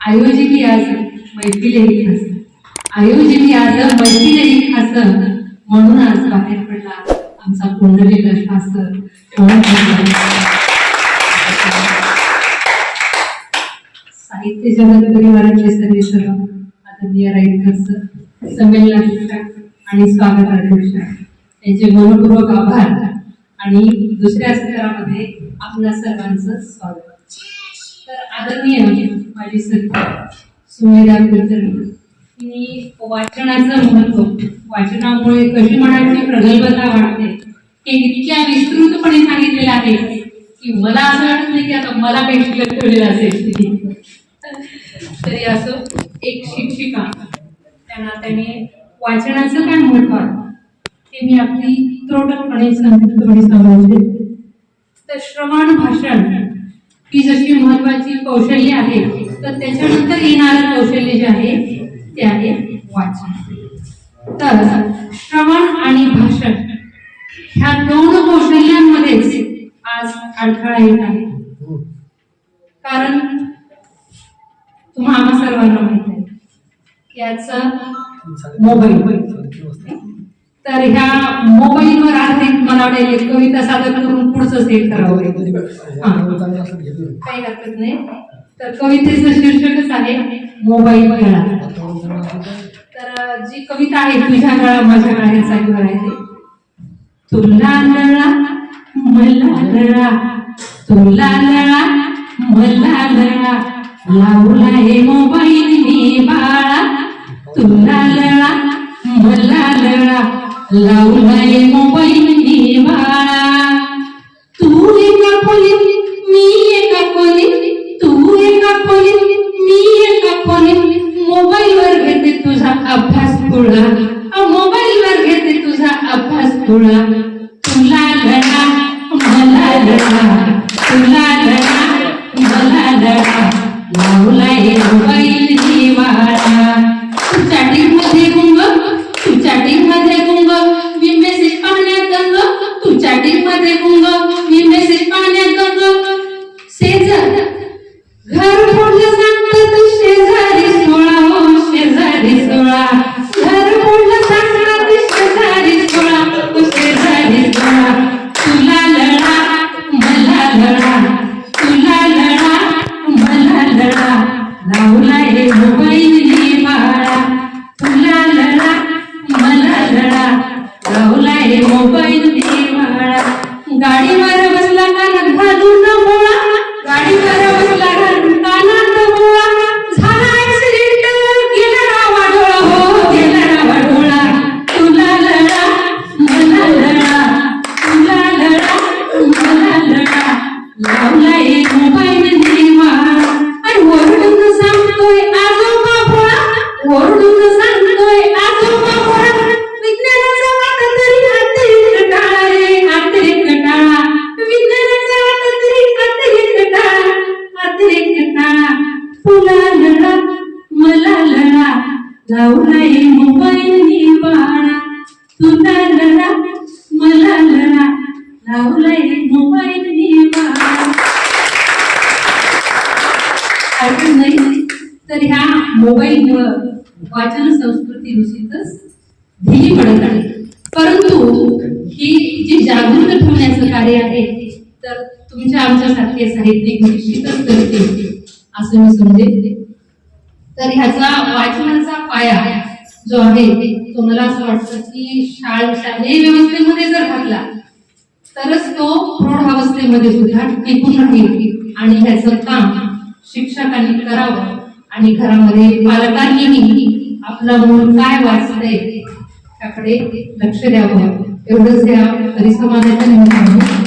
आयोजिली आज मैथिली खास. आयोजिली आज मैथिली खास म्हणून आज बाहेर पडला आमचा कुंडलीला श्वास साहित्य जगत परिवाराचे सगळे सर्व आदरणीय राईटकर्स संमेलनाध्यक्ष आणि स्वागत अध्यक्ष यांचे मनपूर्वक आभार आणि दुसऱ्या स्तरामध्ये आपल्या सर्वांचं स्वागत. तर आदरणीय म्हणजे माझी सत्ता सुमेधा कुलकर्णी तिने वाचनाचं महत्त्व वाचनामुळे कशी मनाची प्रगल्भता वाढते हे इतक्या विस्तृतपणे सांगितलेलं आहे की मला असं वाटत नाही की आता मला पेन्सिल ठेवलेलं असेल तरी असं एक शिक्षिका त्यांना त्याने वाचनाचं काय महत्त्व आहे. ते मी आपली त्रोटकपणे संक्षिप्तपणे सांगू तर श्रवण भाषण ही जशी महत्वाची कौशल्य आहे तर त्याच्यानंतर येणारं कौशल्य जे आहे ते आहे वाचन. तर श्रवण आणि भाषण ह्या दोन कौशल्यांमध्येच आज अडथळा येत आहे. कारण तुम्हाला सर्वांना माहीत आहे याच मोबाईल. तर ह्या मोबाईल एक कविता सादर करून पुढचं सेट करावं. काही हरकत नाही. तर कवितेचं शीर्षकच आहे मोबाईल गळा तर जी कविता आहे तुझ्या गळा माझ्या गळा हे साईवर आहे. तुला लळा मला लळा तुला लळा मला लळा. लावला हे मोबाईल मी बाळा. तुला लळा मला लळा. लावला हे मोबाईल मी बाळा तू एका खोलीत मी एका खोलीत. तू एका खोलीत मी एका खोलीत. मोबाईल वर घेते तुझा अभ्यास पुढा. मोबाईल वर घेते तुझा अभ्यास पुढा. तुला लढा मला लढा तुला लढा मला लढा लावलाय मोबाईल जीवाळा मध्ये गुंग मी मेसेज पाहण्यात गंग तू चॅटिंग मध्ये गुंग मी गाडीवर बसला कानात घालून मोळा गाडीवर बसला घालून कानात मोळा झाला ऍक्सिडेंट गेला रावा डोळा. हो गेला रावा डोळा. तुला लढा मला लढा. तुला लढा मला लढा. लावलाय मोबाईल. तुला लढा मला लढा. लावलाय मोबाईल निवाळा तुला लढा मला लढा. लावलाय मोबाईल निवाळा ऐकून नाही? तर ह्या मोबाईलमुळं वाचन संस्कृती निश्चितच ढिली पडत आहे. परंतु ही जी जागृत ठेवण्याचं कार्य आहे तर तुमच्या आमच्यासारखे साहित्यिक निश्चितच करते असं मी समजेल तर ह्याचा वाचनाचा पाया जो आहे तो मला असं वाटतं की शाळ शालेय व्यवस्थेमध्ये जर घातला तरच तो प्रौढावस्थेमध्ये सुद्धा टिकून राहील. आणि ह्याचं काम शिक्षकांनी करावं आणि घरामध्ये पालकांनीही आपलं मूल काय वाचतंय त्याकडे लक्ष द्यावं. एवढंच या परिसमाजाच्या निमित्ताने.